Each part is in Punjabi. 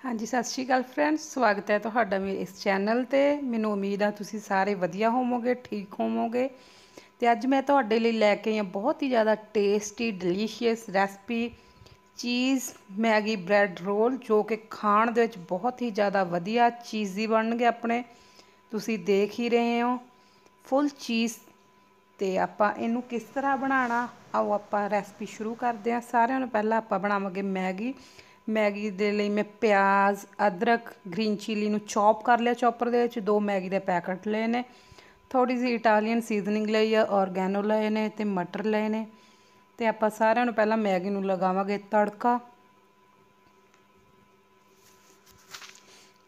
ਹਾਂਜੀ, ਸਤਿ ਸ਼੍ਰੀ ਅਕਾਲ ਫਰੈਂਡਸ ਸਵਾਗਤ ਹੈ ਤੁਹਾਡਾ ਮੇਰੇ ਇਸ ਚੈਨਲ ਤੇ। ਮੈਨੂੰ ਉਮੀਦ ਆ ਤੁਸੀਂ ਸਾਰੇ ਵਧੀਆ ਹੋਵੋਗੇ, ਠੀਕ ਹੋਵੋਗੇ। ਤੇ ਅੱਜ ਮੈਂ ਤੁਹਾਡੇ ਲਈ ਲੈ ਕੇ ਆਈ ਹਾਂ ਬਹੁਤ ਹੀ ਜ਼ਿਆਦਾ ਟੇਸਟੀ ਡਿਲੀਸ਼ੀਅਸ ਰੈਸਪੀ ਚੀਜ਼ ਮੈਗੀ ਬ੍ਰੈਡ ਰੋਲ ਜੋ ਕਿ ਖਾਣ ਦੇ ਵਿੱਚ ਬਹੁਤ ਹੀ ਜ਼ਿਆਦਾ ਵਧੀਆ ਚੀਜ਼ੀ ਬਣਨਗੇ ਆਪਣੇ। ਤੁਸੀਂ ਦੇਖ ਹੀ ਰਹੇ ਹੋ ਫੁੱਲ ਚੀਜ਼ ਤੇ ਆਪਾਂ ਇਹਨੂੰ ਕਿਸ ਤਰ੍ਹਾਂ ਬਣਾਉਣਾ, ਆਓ ਆਪਾਂ ਰੈਸਪੀ ਸ਼ੁਰੂ ਕਰਦੇ ਹਾਂ। ਸਾਰਿਆਂ ਨੂੰ ਪਹਿਲਾਂ ਆਪਾਂ ਬਣਾਵਾਂਗੇ ਮੈਗੀ। ਮੈਗੀ ਦੇ ਲਈ ਮੈਂ ਪਿਆਜ਼, ਅਦਰਕ ਗ੍ਰੀਨ ਚਿਲੀ ਨੂੰ ਚੌਪ ਕਰ ਲਿਆ ਚੌਪਰ ਦੇ ਵਿੱਚ। ਦੋ ਮੈਗੀ ਦੇ ਪੈਕਟ ਲਏ ਨੇ। ਥੋੜੀ ਜਿਹੀ ਇਟਾਲੀਅਨ ਸੀਜ਼ਨਿੰਗ ਲਈ ਆ ਔਰਗੈਨੋ ਲਏ ਨੇ ਤੇ ਮਟਰ ਲਏ ਨੇ। ਤੇ ਆਪਾਂ ਸਾਰਿਆਂ ਨੂੰ ਪਹਿਲਾਂ ਮੈਗੀ ਨੂੰ ਲਗਾਵਾਂਗੇ ਤੜਕਾ।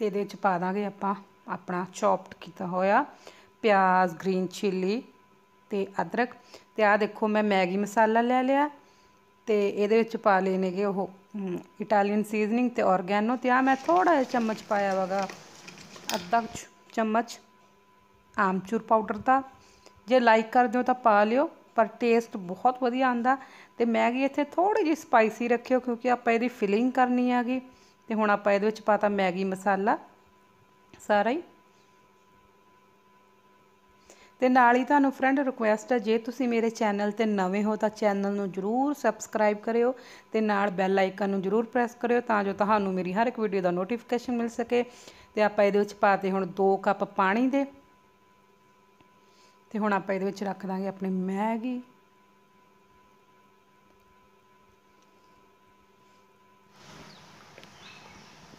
ਤੇ ਇਹਦੇ ਵਿੱਚ ਪਾ ਦਾਂਗੇ ਆਪਾਂ ਆਪਣਾ ਚੌਪਡ ਕੀਤਾ ਹੋਇਆ ਪਿਆਜ਼ ਗ੍ਰੀਨ ਚਿੱਲੀ ਤੇ ਅਦਰਕ। ਤੇ ਆ ਦੇਖੋ ਮੈਂ ਮੈਗੀ ਮਸਾਲਾ ਲੈ ਲਿਆ। ਤੇ ਇਹਦੇ ਵਿੱਚ ਪਾ ਲਏ ਨੇਗੇ ਉਹ ਇਟਾਲੀਅਨ ਸੀਜ਼ਨਿੰਗ ਤੇ ਔਰਗੈਨੋ ਤੇ ਆ ਮੈਂ ਥੋੜਾ ਜਿਹਾ ਚਮਚ ਪਾਇਆ ਵਗਾ, ਅੱਧਾ ਚਮਚ, ਆਮਚੂਰ ਪਾਊਡਰ ਦਾ। ਜੇ ਲਾਈਕ ਕਰਦੇ ਹੋ ਤਾਂ ਪਾ ਲਿਓ, ਪਰ ਟੇਸਟ ਬਹੁਤ ਵਧੀਆ ਆਂਦਾ ਤੇ ਮੈਗੀ ਇੱਥੇ ਥੋੜੀ ਜਿਹੀ ਸਪਾਈਸੀ ਰੱਖਿਓ, ਕਿਉਂਕਿ ਆਪਾਂ ਇਹਦੀ ਫਿਲਿੰਗ ਕਰਨੀ ਹੈਗੀ। ਤੇ ਹੁਣ ਆਪਾਂ ਇਹਦੇ ਵਿੱਚ ਪਾਤਾ ਮੈਗੀ ਮਸਾਲਾ, ਸਾਰਾ ਹੀ। ਤੇ ਨਾਲ ਹੀ ਤੁਹਾਨੂੰ ਫਰੈਂਡ ਰਿਕੁਐਸਟ ਹੈ ਜੇ ਤੁਸੀਂ ਮੇਰੇ ਚੈਨਲ ਤੇ ਨਵੇਂ ਹੋ ਤਾਂ ਚੈਨਲ ਨੂੰ ਜਰੂਰ ਸਬਸਕ੍ਰਾਈਬ ਕਰਿਓ ਤੇ ਨਾਲ ਬੈਲ ਆਈਕਨ ਨੂੰ ਜਰੂਰ ਪ੍ਰੈਸ ਕਰਿਓ ਤਾਂ ਜੋ ਤੁਹਾਨੂੰ ਮੇਰੀ ਹਰ ਇੱਕ ਵੀਡੀਓ ਦਾ ਨੋਟੀਫਿਕੇਸ਼ਨ ਮਿਲ ਸਕੇ। ਤੇ ਆਪਾਂ ਇਹਦੇ ਵਿੱਚ ਪਾਤੇ ਹੁਣ 2 ਕੱਪ ਪਾਣੀ ਦੇ। ਤੇ ਹੁਣ ਆਪਾਂ ਇਹਦੇ ਵਿੱਚ ਰੱਖ ਦਾਂਗੇ ਆਪਣੀ ਮੈਗੀ।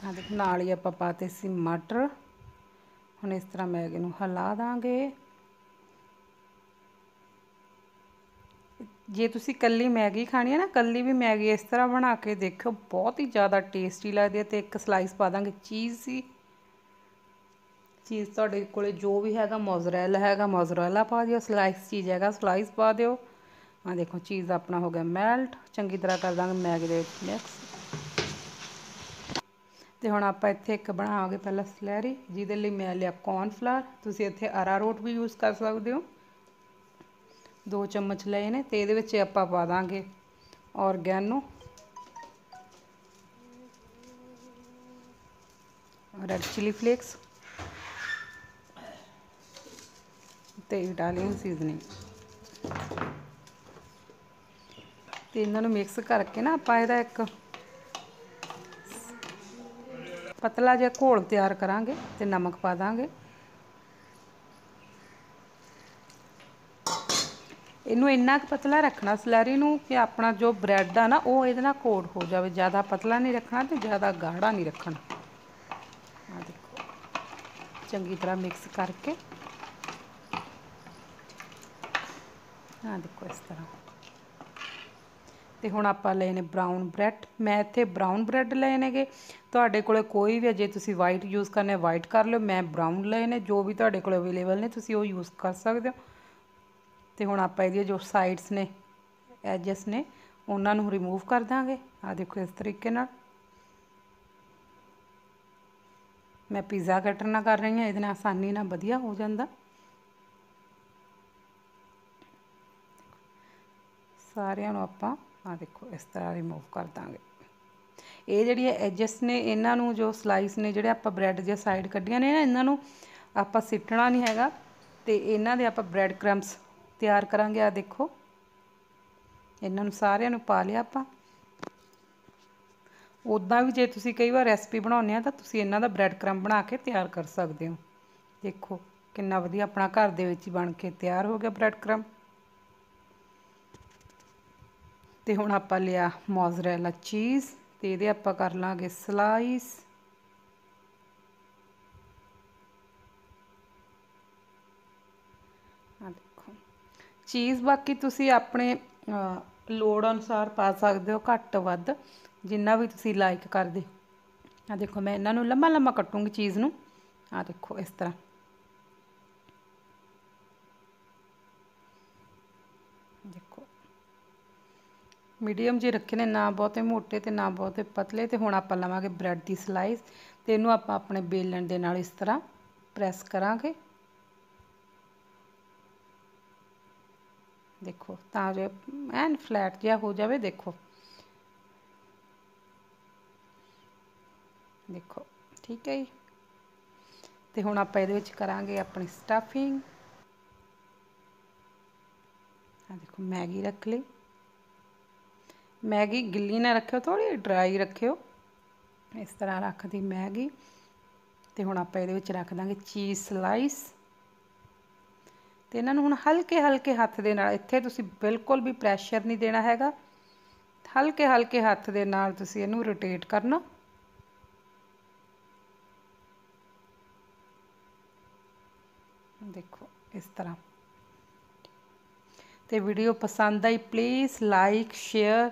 ਆ ਦੇਖ, ਨਾਲ ਹੀ ਆਪਾਂ ਪਾਤੇ ਸੀ ਮਟਰ। ਹੁਣ ਇਸ ਤਰ੍ਹਾਂ ਮੈਗੀ ਨੂੰ ਹਿਲਾ ਦਾਂਗੇ। ਜੇ ਤੁਸੀਂ ਕੱਲੀ ਮੈਗੀ ਖਾਣੀ ਹੈ ਨਾ, ਕੱਲੀ ਵੀ ਮੈਗੀ ਇਸ ਤਰ੍ਹਾਂ ਬਣਾ ਕੇ ਦੇਖੋ ਬਹੁਤ ਹੀ ਜ਼ਿਆਦਾ ਟੇਸਟੀ ਲੱਗਦੀ ਹੈ ਤੇ ਇੱਕ ਸਲਾਈਸ ਪਾ ਦਾਂਗੇ ਚੀਜ਼ ਸੀ ਚੀਜ਼ ਤੁਹਾਡੇ ਕੋਲੇ ਜੋ ਵੀ ਹੈਗਾ ਮੋਜ਼ਰੇਲਾ ਹੈਗਾ ਮੋਜ਼ਰੇਲਾ ਪਾ ਦਿਓ ਸਲਾਈਸ ਚੀਜ਼ ਹੈਗਾ ਸਲਾਈਸ ਪਾ ਦਿਓ। ਆ ਦੇਖੋ ਚੀਜ਼ ਆਪਣਾ ਹੋ ਗਿਆ ਮੈਲਟ ਚੰਗੀ ਤਰ੍ਹਾਂ ਕਰ ਦਾਂਗੇ ਮੈਗੀ ਦੇ ਵਿੱਚ ਮਿਕਸ ਤੇ ਹੁਣ ਆਪਾਂ ਇੱਥੇ ਇੱਕ ਬਣਾਵਾਂਗੇ ਪਹਿਲਾਂ ਸਲੈਰੀ, ਜਿਹਦੇ ਲਈ ਮੈਂ ਲਿਆ ਕੌਰਨਫਲਾਰ ਤੁਸੀਂ ਇੱਥੇ ਅਰਾਰੋਟ ਵੀ ਯੂਜ਼ ਕਰ ਸਕਦੇ ਹੋ। ਦੋ ਚਮਚ ਲਏ ਨੇ ਤੇ ਇਹਦੇ ਵਿੱਚ ਆਪਾਂ ਪਾ ਦਾਂਗੇ ਔਰਗੈਨੋ। ਰੈਡ ਚਿਲੀ ਫਲੇਕਸ ਤੇ ਇਟਾਲੀਅਨ ਸੀਜ਼ਨਿੰਗ ਤੇ ਇਹਨਾਂ ਨੂੰ ਮਿਕਸ ਕਰਕੇ ਨਾ ਆਪਾਂ ਇਹਦਾ ਇੱਕ ਪਤਲਾ ਜਿਹਾ ਘੋਲ ਤਿਆਰ ਕਰਾਂਗੇ ਤੇ ਨਮਕ ਪਾ ਦਾਂਗੇ। ਇਹਨੂੰ ਇੰਨਾ ਕੁ ਪਤਲਾ ਰੱਖਣਾ ਸਲੈਰੀ ਨੂੰ ਕਿ ਆਪਣਾ ਜੋ ਬ੍ਰੈਡ ਆ ਨਾ, ਉਹ ਇਹਦੇ ਨਾਲ ਕੋਟ ਹੋ ਜਾਵੇ। ਜ਼ਿਆਦਾ ਪਤਲਾ ਨਹੀਂ ਰੱਖਣਾ ਤੇ ਜ਼ਿਆਦਾ ਗਾੜਾ ਨਹੀਂ ਰੱਖਣਾ। ਆ ਦੇਖੋ। ਚੰਗੀ ਤਰ੍ਹਾਂ ਮਿਕਸ ਕਰਕੇ। ਆ ਦੇਖੋ ਇਸ ਤਰ੍ਹਾਂ। ਤੇ ਹੁਣ ਆਪਾਂ ਲਏ ਨੇ ਬ੍ਰਾਊਨ ਬ੍ਰੈਡ ਮੈਂ ਇੱਥੇ ਬ੍ਰਾਊਨ ਬ੍ਰੈਡ ਲਏ ਨੇਗੇ। ਤੁਹਾਡੇ ਕੋਲੇ ਕੋਈ ਵੀ ਜੇ ਤੁਸੀਂ ਵਾਈਟ ਯੂਜ਼ ਕਰਨੇ ਵਾਈਟ ਕਰ ਲਿਓ। ਮੈਂ ਬ੍ਰਾਊਨ ਲਏ ਨੇ। ਜੋ ਵੀ ਤੁਹਾਡੇ ਕੋਲ ਅਵੇਲੇਬਲ ਨੇ, ਤੁਸੀਂ ਉਹ ਯੂਜ਼ ਕਰ ਸਕਦੇ ਹੋ। ਤੇ ਹੁਣ ਆਪਾਂ ਇਹਦੀਆਂ ਜੋ ਸਾਈਡਸ ਨੇ ਐਜਸ ਨੇ, ਉਹਨਾਂ ਨੂੰ ਰਿਮੂਵ ਕਰ ਦਾਂਗੇ। ਆ ਦੇਖੋ ਇਸ ਤਰੀਕੇ ਨਾਲ। ਮੈਂ ਪੀਜ਼ਾ ਕਟਰ ਨਾਲ ਕਰ ਰਹੀ ਹਾਂ, ਇਹਦੇ ਨਾਲ ਆਸਾਨੀ ਨਾਲ ਵਧੀਆ ਹੋ ਜਾਂਦਾ। ਸਾਰਿਆਂ ਨੂੰ ਆਪਾਂ ਆ ਦੇਖੋ ਇਸ ਤਰ੍ਹਾਂ ਰਿਮੂਵ ਕਰ ਦਾਂਗੇ। ਇਹ ਜਿਹੜੀਆਂ ਐਜਸ ਨੇ, ਇਹਨਾਂ ਨੂੰ ਜੋ ਸਲਾਈਸ ਨੇ, ਜਿਹੜੇ ਆਪਾਂ ਬ੍ਰੈਡ ਦੀਆਂ ਸਾਈਡ ਕੱਢੀਆਂ ਨੇ ਨਾ, ਇਹਨਾਂ ਨੂੰ ਆਪਾਂ ਸਿੱਟਣਾ ਨਹੀਂ ਹੈਗਾ। ਤੇ ਇਹਨਾਂ ਦੇ ਆਪਾਂ ਬ੍ਰੈਡ ਕ੍ਰੰਬਸ ਤਿਆਰ ਕਰਾਂਗੇ। ਆ ਦੇਖੋ। ਇਹਨਾਂ ਨੂੰ ਸਾਰਿਆਂ ਨੂੰ ਪਾ ਲਿਆ ਆਪਾਂ। ਉਦਾਂ ਵੀ ਜੇ ਤੁਸੀਂ ਕਈ ਵਾਰ ਰੈਸਪੀ ਬਣਾਉਂਦੇ ਆ, ਤਾਂ ਤੁਸੀਂ ਇਹਨਾਂ ਦਾ ਬ੍ਰੈਡ ਕ੍ਰੰਬ ਬਣਾ ਕੇ ਤਿਆਰ ਕਰ ਸਕਦੇ ਹੋ। ਦੇਖੋ, ਕਿੰਨਾ ਵਧੀਆ ਆਪਣਾ ਘਰ ਦੇ ਵਿੱਚ ਹੀ ਬਣ ਕੇ ਤਿਆਰ ਹੋ ਗਿਆ ਬ੍ਰੈਡ ਕ੍ਰੰਬ ਤੇ ਹੁਣ ਆਪਾਂ ਲਿਆ ਮੋਜ਼ਰੇਲਾ ਚੀਜ਼ ਤੇ ਇਹਦੇ ਆਪਾਂ ਕਰ ਲਾਂਗੇ ਸਲਾਈਸ ਆ ਦੇਖੋ ਚੀਜ਼ ਬਾਕੀ ਤੁਸੀਂ ਆਪਣੇ ਲੋੜ ਅਨੁਸਾਰ ਪਾ ਸਕਦੇ ਹੋ ਘੱਟ ਵੱਧ, ਜਿੰਨਾ ਵੀ ਤੁਸੀਂ ਲਾਈਕ ਕਰਦੇ ਆ ਦੇਖੋ, ਮੈਂ ਇਹਨਾਂ ਨੂੰ ਲੰਮਾ ਲੰਮਾ ਕੱਟੂੰਗੀ ਚੀਜ਼ ਨੂੰ। ਆ ਦੇਖੋ, ਇਸ ਤਰ੍ਹਾਂ। ਦੇਖੋ। ਮੀਡੀਅਮ ਜੇ ਰੱਖੇ ਨੇ, ਨਾ ਬਹੁਤੇ ਮੋਟੇ ਤੇ ਨਾ ਬਹੁਤੇ ਪਤਲੇ, ਤੇ ਹੁਣ ਆਪਾਂ ਲਵਾਂਗੇ ਬ੍ਰੈਡ ਦੀ ਸਲਾਈਸ ਤੇ ਇਹਨੂੰ ਆਪਾਂ ਆਪਣੇ ਬੇਲਣ ਦੇ ਨਾਲ ਇਸ ਤਰ੍ਹਾਂ ਪ੍ਰੈਸ ਕਰਾਂਗੇ। ਦੇਖੋ, ਤਾਂ ਜੋ ਐਨ ਫਲੈਟ ਜਿਹਾ ਹੋ ਜਾਵੇ, ਦੇਖੋ। ਦੇਖੋ, ਠੀਕ ਹੈ ਜੀ। ਤੇ ਹੁਣ ਆਪਾਂ ਇਹਦੇ ਵਿੱਚ ਕਰਾਂਗੇ ਆਪਣੀ ਸਟਫਿੰਗ ਆ ਦੇਖੋ, ਮੈਗੀ ਰੱਖ ਲਈ। ਮੈਗੀ ਗਿੱਲੀ ਨਾ ਰੱਖਿਓ ਥੋੜੀ ਡਰਾਈ ਰੱਖਿਓ। ਇਸ ਤਰ੍ਹਾਂ ਰੱਖ ਦੀ ਮੈਗੀ। ਤੇ ਹੁਣ ਆਪਾਂ ਇਹਦੇ ਵਿੱਚ ਰੱਖ ਦਾਂਗੇ ਚੀਜ਼ ਸਲਾਈਸ ਤੇ ਇਹਨਾਂ ਨੂੰ ਹੁਣ ਹਲਕੇ ਹਲਕੇ ਹੱਥ ਦੇ ਨਾਲ, ਇੱਥੇ ਤੁਸੀਂ ਬਿਲਕੁਲ ਵੀ ਪ੍ਰੈਸ਼ਰ ਨਹੀਂ ਦੇਣਾ ਹੈਗਾ। ਹਲਕੇ ਹਲਕੇ ਹੱਥ ਦੇ ਨਾਲ ਤੁਸੀਂ ਇਹਨੂੰ ਰੋਟੇਟ ਕਰਨਾ। ਦੇਖੋ, ਇਸ ਤਰ੍ਹਾਂ। ਤੇ ਵੀਡੀਓ ਪਸੰਦ ਆਈ ਪਲੀਜ਼ ਲਾਈਕ ਸ਼ੇਅਰ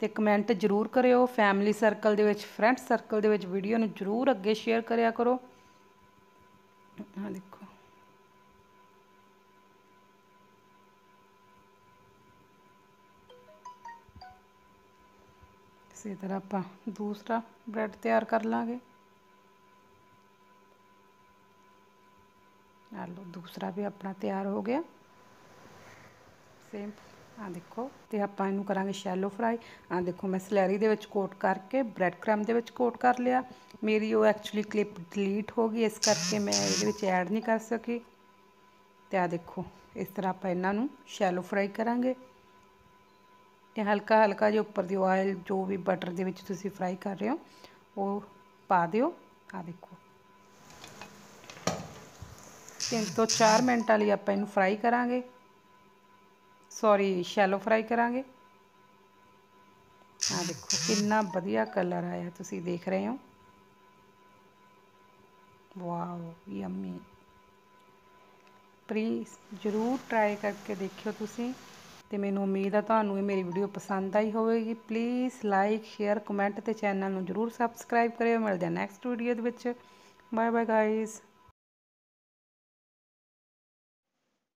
ਤੇ ਕਮੈਂਟ ਜ਼ਰੂਰ ਕਰਿਓ। ਫੈਮਿਲੀ ਸਰਕਲ ਦੇ ਵਿੱਚ ਫਰੈਂਡ ਸਰਕਲ ਦੇ ਵਿੱਚ ਵੀਡੀਓ ਨੂੰ ਜ਼ਰੂਰ ਅੱਗੇ ਸ਼ੇਅਰ ਕਰਿਆ ਕਰੋ। ਆ ਦੇਖੋ। ਇਸੇ ਤਰ੍ਹਾਂ ਆਪਾਂ ਦੂਸਰਾ ਬ੍ਰੈਡ ਤਿਆਰ ਕਰ ਲਾਂਗੇ। ਆ ਲੋ ਦੂਸਰਾ ਵੀ ਆਪਣਾ ਤਿਆਰ ਹੋ ਗਿਆ। ਸੇਮ ਆ ਦੇਖੋ, ਤੇ ਆਪਾਂ ਇਹਨੂੰ ਕਰਾਂਗੇ ਸ਼ੈਲੋ ਫਰਾਈ ਆ ਦੇਖੋ, ਮੈਂ ਸਲੈਰੀ ਦੇ ਵਿੱਚ ਕੋਟ ਕਰਕੇ ਬ੍ਰੈਡ ਕ੍ਰਮ ਦੇ ਵਿੱਚ ਕੋਟ ਕਰ ਲਿਆ। ਮੇਰੀ ਉਹ ਐਕਚੁਅਲੀ ਕਲਿੱਪ ਡਿਲੀਟ ਹੋ ਗਈ, ਇਸ ਕਰਕੇ ਮੈਂ ਇਹਦੇ ਵਿੱਚ ਐਡ ਨਹੀਂ ਕਰ ਸਕੀ। ਤੇ ਆ ਦੇਖੋ, ਇਸ ਤਰ੍ਹਾਂ ਆਪਾਂ ਇਹਨਾਂ ਨੂੰ ਸ਼ੈਲੋ ਫਰਾਈ ਕਰਾਂਗੇ। ਤੇ ਹਲਕਾ ਹਲਕਾ ਜਿਹਾ ਉੱਪਰ ਦੀ ਆਇਲ ਜੋ ਵੀ ਬਟਰ ਦੇ ਵਿੱਚ ਤੁਸੀਂ ਫਰਾਈ ਕਰ ਰਹੇ ਹੋ, ਉਹ ਪਾ ਦਿਓ। ਆ ਦੇਖੋ। ਤਿੰਨ ਤੋਂ 4 ਮਿੰਟਾਂ ਲਈ ਆਪਾਂ ਇਹਨੂੰ ਫਰਾਈ ਕਰਾਂਗੇ। ਸੌਰੀ ਸ਼ੈਲੋ ਫਰਾਈ ਕਰਾਂਗੇ। ਆ ਦੇਖੋ, ਕਿੰਨਾ ਵਧੀਆ ਕਲਰ ਆਇਆ, ਤੁਸੀਂ ਦੇਖ ਰਹੇ ਹੋ। ਵਾਓ ਯਮੀ ਪਲੀਜ਼ ਜ਼ਰੂਰ ਟਰਾਈ ਕਰਕੇ ਦੇਖਿਓ ਤੁਸੀਂ। ਤੇ ਮੈਨੂੰ ਉਮੀਦ ਆ ਤੁਹਾਨੂੰ ਇਹ ਮੇਰੀ ਵੀਡੀਓ ਪਸੰਦ ਆਈ ਹੋਵੇਗੀ। ਪਲੀਜ਼ ਲਾਈਕ ਸ਼ੇਅਰ ਕਮੈਂਟ ਤੇ ਚੈਨਲ ਨੂੰ ਜ਼ਰੂਰ ਸਬਸਕ੍ਰਾਈਬ ਕਰਿਓ। ਮਿਲਦੇ ਆ ਨੈਕਸਟ ਵੀਡੀਓ ਦੇ ਵਿੱਚ। Bye bye guys